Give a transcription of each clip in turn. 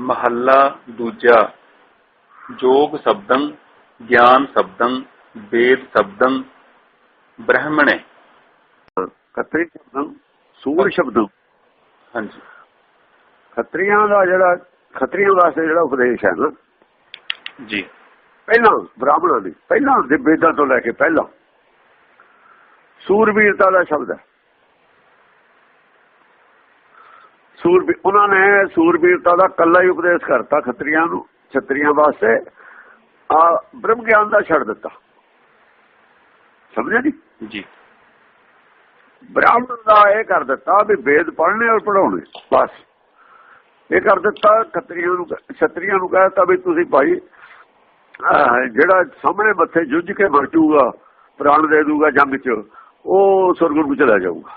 ਮਹੱਲਾ ਦੂਜਾ। ਜੋਗ ਸ਼ਬਦੰ ਗਿਆਨ ਸ਼ਬਦੰ ਵੇਦ ਸ਼ਬਦੰ ਬ੍ਰਹਮਣੇ। ਖੱਤਰੀ ਸ਼ਬਦం ਸੂਰ ਸ਼ਬਦం। ਹਾਂਜੀ। ਖੱਤਰੀਆਂ ਦਾ ਜਿਹੜਾ ਖੱਤਰੀਆਂ ਵਾਸਤੇ ਜਿਹੜਾ ਉਪਦੇਸ਼ ਹੈ ਨਾ ਜੀ। ਪਹਿਲਾਂ ਬ੍ਰਾਹਮਣਾਂ ਦੀ ਪਹਿਲਾਂ ਦੇ ਵੇਦਾਂ ਤੋਂ ਲੈ ਕੇ ਪਹਿਲਾਂ ਸੂਰਬੀਰਤਾ ਦਾ ਸ਼ਬਦ ਹੈ ਸੂਰਬੀ ਉਹਨਾਂ ਨੇ ਸੂਰਬੀਰਤਾ ਦਾ ਕੱਲਾ ਹੀ ਉਪਦੇਸ਼ ਕਰਤਾ ਖੱਤਰੀਆਂ ਨੂੰ ਛਤਰੀਆਂ ਵਾਸਤੇ। ਆ ਬ੍ਰਹਮ ਗਿਆਨ ਦਾ ਛੱਡ ਦਿੱਤਾ। ਸਮਝਿਆ ਨਹੀਂ ਜੀ। ਬ੍ਰਾਹਮਣ ਦਾ ਇਹ ਕਰ ਦਿੱਤਾ ਵੀ ਵੇਦ ਪੜ੍ਹਨੇ ਔਰ ਪੜਾਉਣੇ ਬਸ। ਇਹ ਕਰ ਦਿੱਤਾ ਖੱਤਰੀਆਂ ਨੂੰ ਛਤਰੀਆਂ ਨੂੰ ਕਹਿਤਾ ਵੀ ਤੁਸੀਂ ਭਾਈ ਜਿਹੜਾ ਸਾਹਮਣੇ ਮੱਥੇ ਜੁੱਝ ਕੇ ਮਰ ਪ੍ਰਾਣ ਦੇ ਦੂਗਾ ਜੰਗ 'ਚ ਉਹ ਸੁਰਗ ਨੂੰ ਚਲਾ ਜਾਊਗਾ।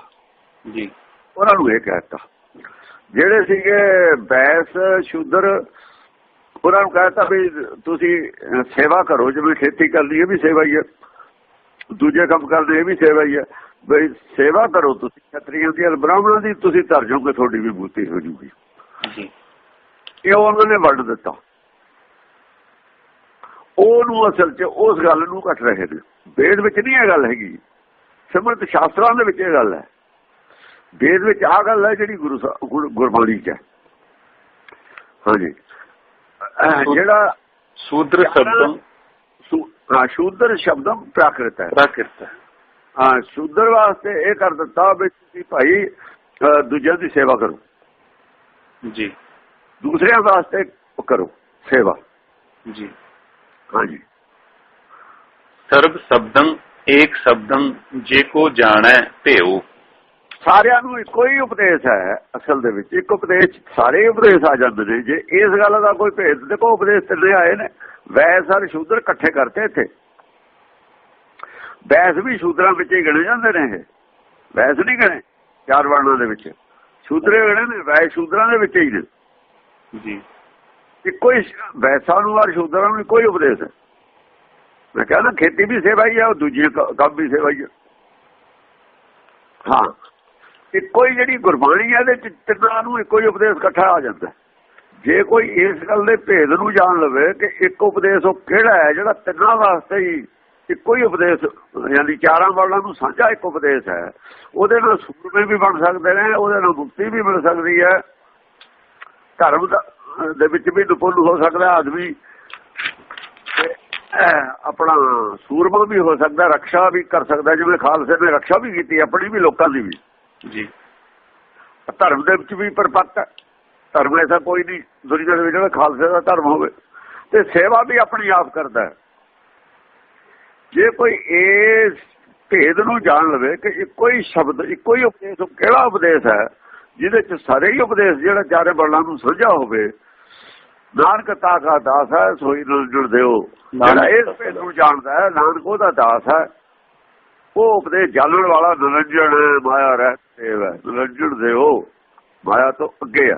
ਜੀ। ਉਹਨਾਂ ਨੂੰ ਇਹ ਕਹਿਤਾ ਜਿਹੜੇ ਸੀਗੇ ਬੈਸ ਸ਼ੂਦਰ ਉਹਨਾਂ ਨੂੰ ਕਹਿਤਾ ਵੀ ਤੁਸੀਂ ਸੇਵਾ ਕਰੋ ਜਿਵੇਂ ਖੇਤੀ ਕਰਨੀ ਇਹ ਵੀ ਸੇਵਾ ਹੀ ਹੈ। ਦੂਜੇ ਕੰਮ ਕਰਦੇ ਇਹ ਵੀ ਸੇਵਾ ਹੀ ਹੈ। ਬਈ ਸੇਵਾ ਕਰੋ ਤੁਸੀਂ ਖੱਤਰੀਆਂ ਦੀ ਬ੍ਰਾਹਮਣਾਂ ਦੀ ਤੁਸੀਂ ਤਰ ਜਾਓਗੇ ਤੁਹਾਡੀ ਵੀ ਬੂਤੀ ਹੋ ਜੂਗੀ। ਜੀ। ਇਹ ਉਹਨਾਂ ਨੇ ਵੰਡ ਦਿੱਤਾ। ਉਹਨੂੰ ਅਸਲ 'ਚ ਉਸ ਗੱਲ ਨੂੰ ਘਟ ਰਹੇ ਨੇ। ਵੇਦ ਵਿੱਚ ਨਹੀਂ ਇਹ ਗੱਲ ਹੈਗੀ। ਸਿਮਰਤ ਸ਼ਾਸਤਰਾਂ ਦੇ ਵਿੱਚ ਇਹ ਗੱਲ ਹੈ। ਵੇਦ ਵਿੱਚ ਆ ਗੱਲ ਹੈ ਜਿਹੜੀ ਗੁਰੂ ਗੁਰਬਾਣੀ 'ਚ ਹੈ। ਹਾਂਜੀ। ਜਿਹੜਾ ਸ਼ੂਦਰ ਸ਼ਬਦੰ ਸ਼ੂ- ਹਾਂ, ਸ਼ੂਦਰ ਸ਼ਬਦਮ ਪ੍ਰਾਕ੍ਰਿਤ ਹੈ। ਪ੍ਰਾਕਿਰਤ ਹੈ। ਹਾਂ ਸ਼ੂਦਰ ਵਾਸਤੇ ਇਹ ਕਰ ਦਿੱਤਾ ਵੀ ਤੁਸੀਂ ਭਾਈ ਦੂਜਿਆਂ ਦੀ ਸੇਵਾ ਕਰੋ। ਜੀ। ਦੂਸਰਿਆਂ ਵਾਸਤੇ ਕਰੋ ਸੇਵਾ। ਜੀ। ਹਾਂਜੀ। ਸਰਬ ਸ਼ਬਦੰ ਏਕ ਸ਼ਬਦੰ ਜੇ ਕੋ ਜਾਣੈ ਭੇਉ। ਸਾਰਿਆਂ ਨੂੰ ਇੱਕੋ ਹੀ ਉਪਦੇਸ਼ ਹੈ ਅਸਲ ਦੇ ਵਿੱਚ। ਇੱਕ ਉਪਦੇਸ਼ ਸਾਰੇ ਉਪਦੇਸ਼ ਆ ਜਾਂਦੇ ਨੇ। ਜੇ ਇਸ ਗੱਲ ਦਾ ਕੋਈ ਭੇਦ ਦੇਖੋ ਉਪਦੇਸ਼ ਤਿੰਨੇ ਆਏ ਨੇ ਵੈਸ ਔਰ ਸ਼ੂਦਰ ਇਕੱਠੇ ਕਰਤੇ ਇੱਥੇ। ਵੈਸ ਵੀ ਸ਼ੂਦਰਾਂ ਵਿੱਚ ਹੀ ਗਣੇ ਜਾਂਦੇ ਨੇ ਇਹ। ਵੈਸ ਨਹੀਂ ਗਣੇ ਚਾਰ ਵਰਣਾਂ ਦੇ ਵਿੱਚ। ਸ਼ੂਦਰੇ ਗਣੇ ਨੇ ਵੈਸ ਸ਼ੂਦਰਾਂ ਦੇ ਵਿੱਚ ਹੀ ਨੇ। ਜੀ। ਇੱਕੋ ਹੀ ਵੈਸਾਂ ਨੂੰ ਔਰ ਸ਼ੂਦਰਾਂ ਨੂੰ ਹੀ ਉਪਦੇਸ਼ ਹੈ। ਮੈਂ ਕਹਿੰਦਾ ਖੇਤੀ ਵੀ ਸੇਵਾ ਹੀ ਹੈ ਉਹ ਦੂਜੀ ਕੰਮ ਵੀ ਸੇਵਾ ਹੀ ਹੈ ਹਾਂ। ਇੱਕੋ ਹੀ ਜਿਹੜੀ ਗੁਰਬਾਣੀ ਹੈ ਇਹਦੇ ਚ ਤਿੰਨਾਂ ਨੂੰ ਇੱਕੋ ਹੀ ਉਪਦੇਸ਼ ਇਕੱਠਾ ਆ ਜਾਂਦਾ। ਜੇ ਕੋਈ ਇਸ ਗੱਲ ਦੇ ਭੇਦ ਨੂੰ ਜਾਣ ਲਵੇ ਕਿ ਇੱਕ ਉਪਦੇਸ਼ ਉਹ ਕਿਹੜਾ ਹੈ, ਜਿਹੜਾ ਤਿੰਨਾਂ ਵਾਸਤੇ ਹੀ ਇੱਕੋ ਹੀ ਉਪਦੇਸ਼, ਯਾਨੀ ਚਾਰਾਂ ਵਰਣਾਂ ਨੂੰ ਸਾਂਝਾ ਇੱਕ ਉਪਦੇਸ਼ ਹੈ, ਉਹਦੇ ਨਾਲ ਸੂਰਮੇ ਵੀ ਬਣ ਸਕਦੇ ਨੇ, ਉਹਦੇ ਨਾਲ ਮੁਕਤੀ ਵੀ ਮਿਲ ਸਕਦੀ ਹੈ। ਧਰਮ ਦੇ ਵਿੱਚ ਵੀ ਨਿਪੁੰਨ ਹੋ ਸਕਦਾ ਆਦਮੀ। ਆਪਣਾ ਸੂਰਮਾ ਵੀ ਹੋ ਸਕਦਾ ਰੱਖਿਆ ਵੀ ਕਰ ਸਕਦਾ, ਜਿਵੇਂ ਖਾਲਸੇ ਨੇ ਰੱਖਿਆ ਵੀ ਕੀਤੀ, ਆਪਣੀ ਵੀ, ਲੋਕਾਂ ਦੀ ਵੀ। ਜੀ। ਧਰਮ ਦੇ ਵਿੱਚ ਵੀ ਪਰਪੱਕ ਹੈ। ਧਰਮ ਐਸਾ ਕੋਈ ਨਹੀਂ ਦੁਨੀਆ ਦੇ ਵਿੱਚ ਜਿਹੜਾ ਖਾਲਸੇ ਦਾ ਧਰਮ ਹੋਵੇ। ਤੇ ਸੇਵਾ ਵੀ ਆਪਣੀ ਆਪ ਕਰਦਾ ਹੈ। ਜੇ ਕੋਈ ਇਸ ਭੇਦ ਨੂੰ ਜਾਣ ਲਵੇ ਕਿ ਇੱਕੋ ਹੀ ਸ਼ਬਦ ਇੱਕੋ ਹੀ ਉਪਦੇਸ਼ ਕਿਹੜਾ ਉਪਦੇਸ਼ ਹੈ ਜਿਹਦੇ ਚ ਸਾਰੇ ਹੀ ਉਪਦੇਸ਼ ਜਿਹੜਾ ਚਾਰੇ ਬਰਲਾਂ ਨੂੰ ਸਮਝਿਆ ਹੋਵੇ ਨਾਨਕ ਤਾ ਦਾਸ ਹੈ ਸੋਈ ਨਾਲ ਜੁੜ ਦਿਓ। ਜਿਹੜਾ ਇਸ ਭੇਦ ਨੂੰ ਜਾਣਦਾ ਹੈ ਨਾਨਕ ਉਹਦਾ ਦਾਸ ਹੈ। ਉਹ ਉਪਦੇਸ਼ ਜਾਣਨ ਵਾਲਾ ਨਿਰੰਜਨ ਮਾਇਆ ਰਹਿਤ ਦੇਵ ਹੈ। ਨਿਰੰਜਨ ਦੇਵ ਮਾਇਆ ਤੋਂ ਅੱਗੇ ਆ।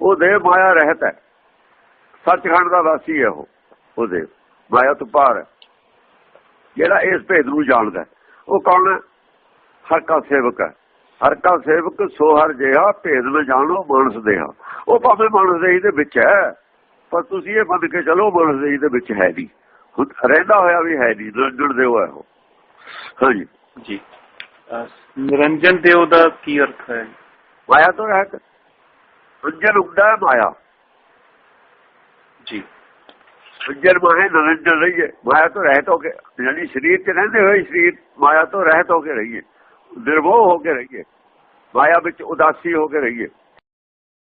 ਉਹ ਦੇਵ ਮਾਇਆ ਰਹਿਤ ਹੈ। ਸੱਚਖੰਡ ਦਾ ਵਾਸੀ ਹੈ ਉਹ। ਉਹ ਦੇਵ ਮਾਇਆ ਤੋਂ ਪਾਰ ਹੈ। ਜਿਹੜਾ ਇਸ ਭੇਦ ਨੂੰ ਜਾਣਦਾ ਉਹ ਕੌਣ ਹੈ? ਹਰ ਕਾ ਸੇਵਕ ਹੈ। ਹਰ ਕਾ ਸੇਵਕ ਸੋ ਹਰ ਜਿਹਾ ਭੇਦ ਨੂੰ ਜਾਣੋ ਮਾਨਸ ਦੇਹਾ ਉਹ ਭਾਵੇਂ ਮਾਨਸ ਦੇਹੀ ਦੇ ਵਿੱਚ ਹੈ, ਪਰ ਤੁਸੀਂ ਇਹ ਮੰਨ ਕੇ ਚਲੋ ਮਾਨਸ ਦੇਹੀ ਦੇ ਵਿੱਚ ਹੈ ਨਹੀਂ। ਰਹਿੰਦਾ ਹੋਇਆ ਵੀ ਹੈ ਨਹੀਂ। ਨਿਰੰਜਨ ਦੇਵ ਹੈ ਉਹ। ਹਾਂਜੀ। ਜੀ। ਨਿਰੰਜਨ ਦੇਵ ਦਾ ਕੀ ਅਰਥ ਹੈ? ਮਾਇਆ ਤੋਂ ਰਹਿਤ। ਹੁੰਦਾ ਹੈ ਮਾਇਆ। ਜੀ। ਅੰਜਨ ਮਾਹੇ ਨਿਰੰਜਨ ਰਹੀਏ। ਮਾਇਆ ਤੋਂ ਰਹਿਤ ਹੋ ਕੇ ਯਾਨੀ ਸਰੀਰ 'ਚ ਰਹਿੰਦੇ ਹੋਏ ਸਰੀਰ ਮਾਇਆ ਤੋਂ ਰਹਿਤ ਹੋ ਕੇ ਰਹੀਏ। ਨਿਰਮੋਹ ਹੋ ਕੇ ਰਹੀਏ। ਮਾਇਆ ਵਿੱਚ ਉਦਾਸੀ ਹੋ ਕੇ ਰਹੀਏ।